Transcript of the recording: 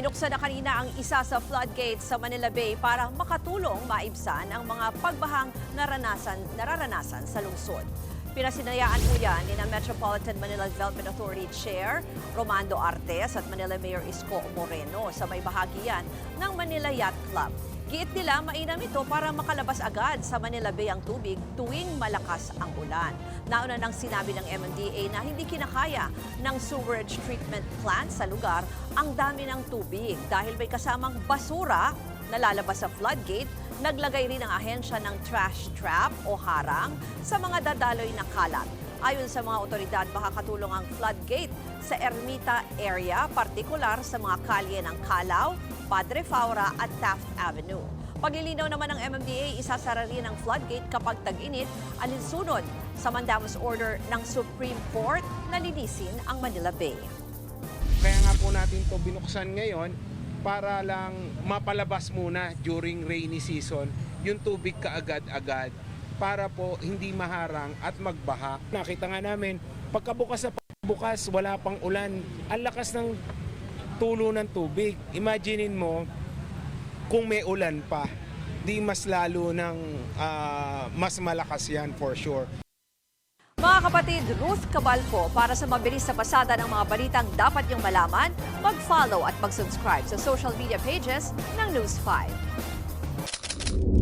Binuksan na kanina ang isa sa floodgates sa Manila Bay para makatulong maibsan ang mga pagbahang naranasan, nararanasan sa lungsod. Pinasinayaan po yan ni Metropolitan Manila Development Authority Chair Romando Artes at Manila Mayor Isko Moreno sa may bahagi yan ng Manila Yacht Club. Giit nila mainam ito para makalabas agad sa Manila Bay ang tubig tuwing malakas ang ulan. Nauna nang sinabi ng MMDA na hindi kinakaya ng sewerage treatment plant sa lugar ang dami ng tubig dahil may kasamang basura na lalabas sa floodgate, naglagay rin ang ahensya ng trash trap o harang sa mga dadaloy na kalat. Ayon sa mga otoridad, makakatulong ang floodgate sa Ermita area, partikular sa mga kalye ng Calao, Padre Faura at Taft Avenue. Paglilinaw naman ng MMDA, isasara rin ang floodgate kapag tag-init alinsunod sa mandamus order ng Supreme Court na linisin ang Manila Bay. Kaya nga po natin to binuksan ngayon para lang mapalabas muna during rainy season yung tubig kaagad-agad para po hindi maharang at magbaha. Nakita nga namin, pagkabukas sa bukas, wala pang ulan. Ang lakas ng tulo ng tubig. Imaginein mo kung may ulan pa, di mas lalo ng ah, mas malakas yan for sure. Mga kapatid, Ruth Cabalco, para sa mabilis na pasada ng mga balitang dapat niyong malaman, mag-follow at mag-subscribe sa social media pages ng News 5.